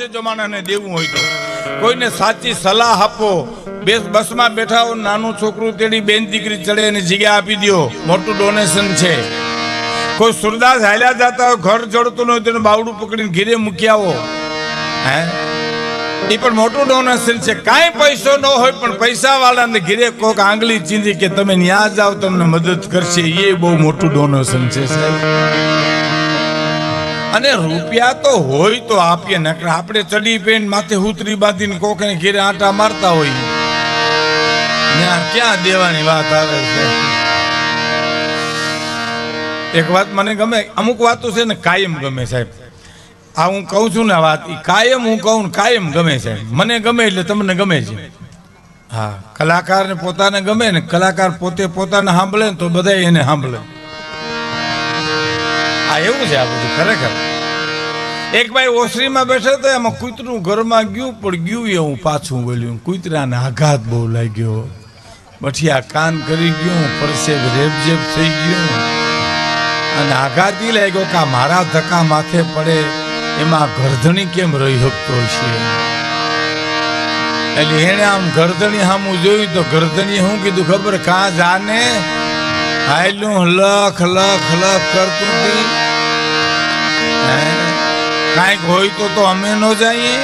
છે જમાનાને દેવું હોય તો કોઈને સાચી સલાહ આપો. બે બસમાં બેઠા હો, નાનું છોકરું તેડી બેન દીકરી ચડે અને જગ્યા આપી દો મોટું ડોનેશન છે. કોઈ સુરદાસ હાલ્યા જતા હોય, ઘર જડતું ન હોય, તેનું બાવડું પકડીને ઘીરે મૂકી આવો. હે? એ પણ મોટું ડોનેશન છે. કાંઈ પૈસો ન હોય, પણ પૈસા વાળાને ઘીરે કોક આંગળી ચીંધી કે તમે ન્યા જાઓ, તમને મદદ કરશે. એ બહુ મોટું ડોનેશન છે, સાહેબ. અને રૂપિયા તો હોય તો આપીએ, નકર આપણે ચડી પેન માથે ઉતરી બાંધીને કોકને ઘેરે આટા મારતા હોય. ત્યાં ક્યાં દેવાની વાત આવે છે? એક વાત મને ગમે, અમુક વાતો છે ને કાયમ ગમે સાહેબ. આ હું કહું છું ને વાત કાયમ હું કહું ને કાયમ ગમે સાહેબ. મને ગમે એટલે તમને ગમે છે. હા, કલાકારને પોતાને ગમે ને કલાકાર પોતે પોતાને સાંભળે ને તો બધા એને સાંભળે. આ એવું છે આ બધું, ખરેખર. એક ભાઈ ઓસરીમાં બેઠા તો એમાં કૂતરું ઘરમાં ગયું, પણ ગયું એ હું પાછું બોલ્યું કૂતરાને આઘાત બહુ લાગ્યો. બઠિયા કાન કરી ગયું પરસેબ રેબજેબ થઈ ગયું. અને આઘાત એ લાગ્યો કે આ મારા ધક્કા માથે પડે, એમાં ગરધણી કેમ રહી શકતો છે એટલે એને આમ ગરધણી સામું જોયું તો ગરધણી શું કીધું? ખબર, કાં જાને હાયલું લખ લખ લખ કરતું હતી? કાંઈક હોય તો તો અમે ન જઈએ.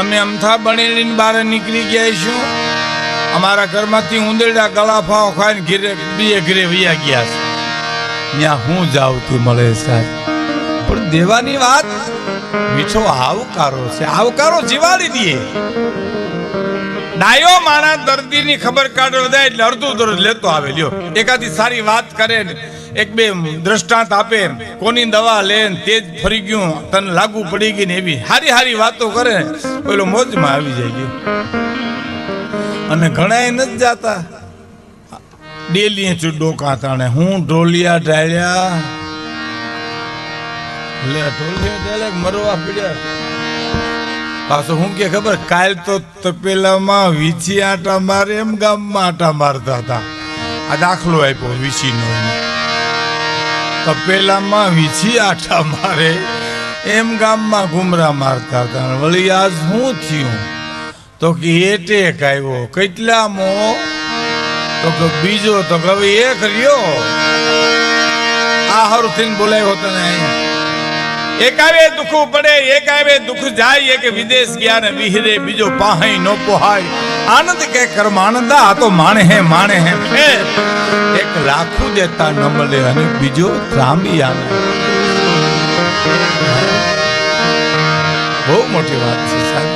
અમે અમથા બનેલીને બહાર નીકળી ગયા છું અમારા ઘરમાંથી ઉંદેડા ગળાફાઓ ખાઈને ઘીરે, બીએ ઘીરે વૈયા ગયા છે. ત્યાં હું જાઉં તું મળે સાહેબ. પણ દેવાની વાત, મીઠો આવકારો છે. આવકારો જીવાડી દઈએ. ડાયો માણસ દર્દીની ખબર કાઢવા જાય એટલે અડધું દરજ લેતો આવે, લ્યો. એકાદી સારી વાત કરે એક બે દ્રષ્ટાંત આપે કોની દવા લે ને તે જ ફરી ગયું, તને લાગુ પડી ગઈ ને એવી. હારી હારી વાતો કરે પેલો મોજમાં આવી જાય ગયો. અને ઘણા નથી જાતા. ડેલી ડોકા તાણે, હું ઢોલિયા ઢાળ્યા. લે મરવા પીડ્યા? પાછું હું કે ખબર, કાલ તો તપેલામાં વીછી આટા મારે એમ ગામમાં આટા મારતા હતા. આ દાખલો આપ્યો વીછીનો તપેલામાં વીછી આટા મારે એમ ગામમાં ઘુમરા મારતા હતા. વળી આજ શું થયું? તો કે એટેક આવ્યો. કેટલા મો તો કે બીજો. તો કે હવે એક રહ્યો. આ હારું થઈને બોલાયો તને અહીંયા એક દુખ પડે એકાવે દુખ જાય, એક વિદેશ ગયા ને વિહરે, બીજો પાહી નો પોહાય. આનંદ કે કર્માનંદ આ તો માણે હે માણે હે. ફેર એક રાખું દેતા ન મળે અને બીજો ત્રાંબી આવે બહુ મોટી વાત છે સાહેબ.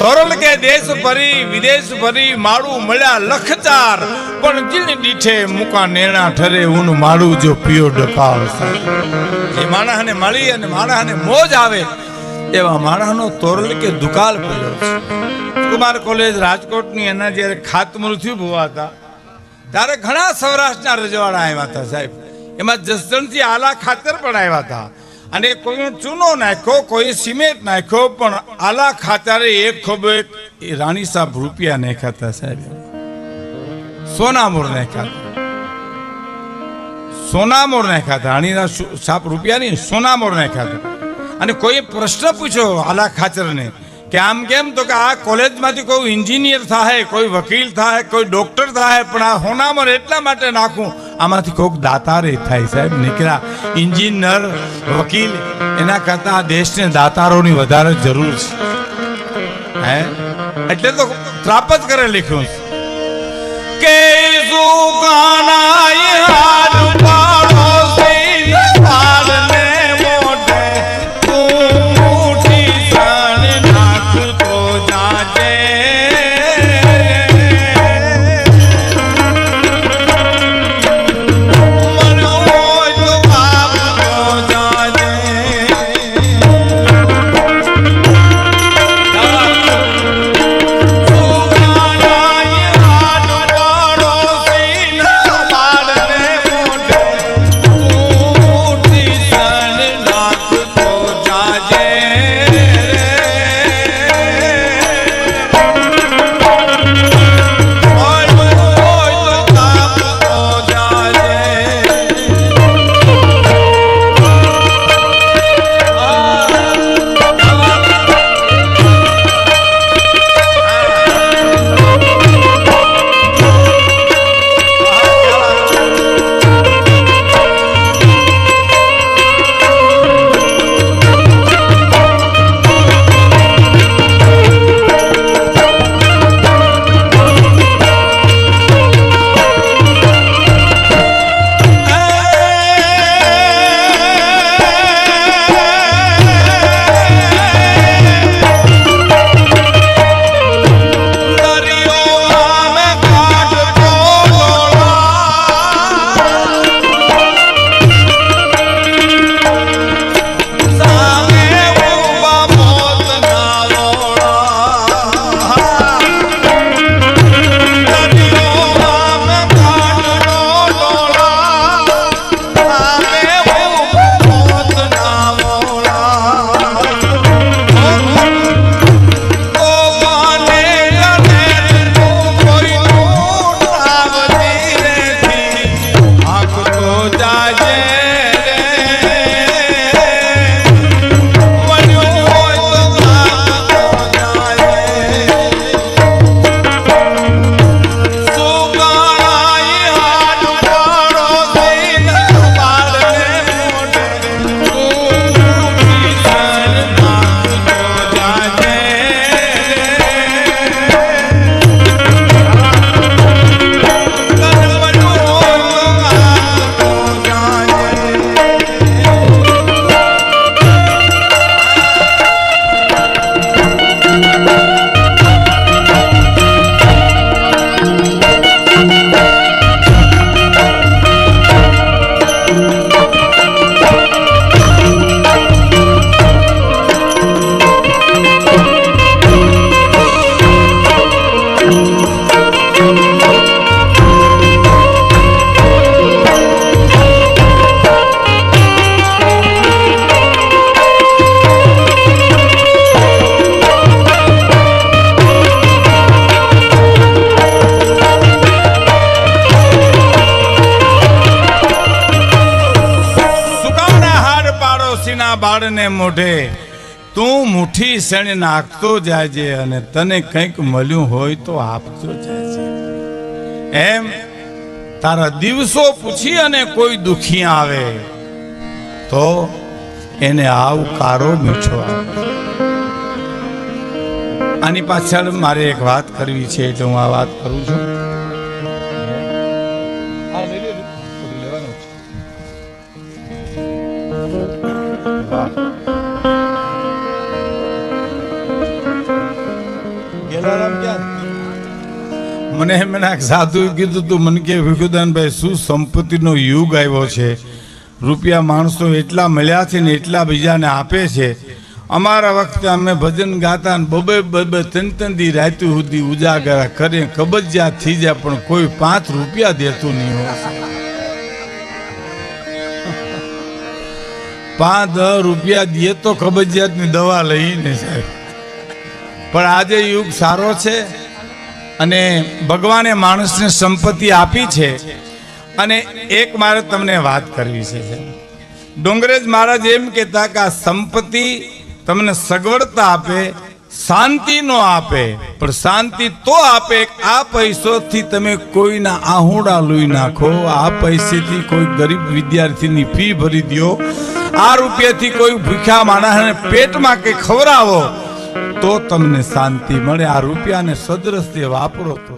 તોરલ કે દેશ ફરી વિદેશ ફરી માળું મળ્યા લખચાર. પણ જીણ દીઠે મુકા નેણા ઠરે ઊન માળું જો પિયો ડકાળ એ માણસને મળી અને માણસને મોજ આવે, એવા માણસનો તોરલ કે દુકાળ પડ્યો છે. કુમાર કોલેજ રાજકોટની એના જ્યારે ખાતમૃત્યુ ભુવા હતા, ત્યારે ઘણા સૌરાષ્ટ્રના રજવાડા આવ્યા હતા સાહેબ. એમાં જસદણથી આલા ખાતર પણ આવ્યા હતા. અને કોઈ ચૂનો નાખ્યો કોઈ સિમેન્ટ નાખ્યો, પણ આલા ખાતારે એક ખોબો રાણી સાહેબ રૂપિયા નાખ્યા સાહેબ. સોનામોર નાખ્યા સોનામોર નાખ્યા હતા. રાણીના સાપ રૂપિયા નહીં, સોનામોર નાખ્યા હતા. અને કોઈ પ્રશ્ન પૂછ્યો આલા ખાચરને કે આમ કેમ? તો કે આ કોલેજમાંથી કોઈ એન્જિનિયર થાય કોઈ વકીલ થાય કોઈ ડોક્ટર થાય પણ આ સોનામોર એટલા માટે નાખું આમાંથી કોઈક દાતારે થાય સાહેબ, નીકળ્યા. ઇન્જિનિયર વકીલ, એના કરતાં આ દેશને દાતારોની વધારે જરૂર છે. હે? એટલે તો ત્રાપ જ કરે લખ્યું કે સુકાનાય હાર બાળને મોઢે, તું મુઠ્ઠી શેણ નાખતો જાજે અને તને કંઈક મળ્યું હોય તો આપતો જાજે. એમ તારા દિવસો પૂછી અને કોઈ દુખી આવે, તો એને આવકારો મીઠો આની પાછળ મારે એક વાત કરવી છે, એટલે હું આ વાત કરું છું. મને એમ એના સાધુએ કીધું તું, મને કે વિકુદાનભાઈ શું સંપત્તિનો યુગ આવ્યો છે? રૂપિયા માણસો એટલા મળ્યા છે ને એટલા બીજાને આપે છે. અમારા વખતે અમે ભજન ગાતા ને બબે બબે ત્રણ ત્રણ દી રાતું સુધી ઉજાગરા કરે કબજિયાત થઈ જાય, પણ કોઈ પાંચ રૂપિયા દેતું નહીં હોય. પાંચ, દસ રૂપિયા દે તો કબજિયાતની દવા લઈને સાહેબ પણ આજે યુગ સારો છે? અને ભગવાને માણસને સંપત્તિ આપી છે. અને એક મારે તમને વાત કરવી છે ડોંગરેજ મહારાજ એમ કહેતા કે આ સંપત્તિ તમને સગવડતા આપે, શાંતિ નો આપે, પણ શાંતિ તો આપે આ પૈસોથી તમે કોઈના આહુડા લઈ નાખો, આ પૈસેથી કોઈ ગરીબ વિદ્યાર્થીની ફી ભરી દો આ રૂપિયાથી કોઈ ભૂખ્યા માણસને પેટમાં કંઈ ખવડાવો તો તમને શાંતિ મળે. આ રૂપિયાને સદરસ્તે વાપરો તો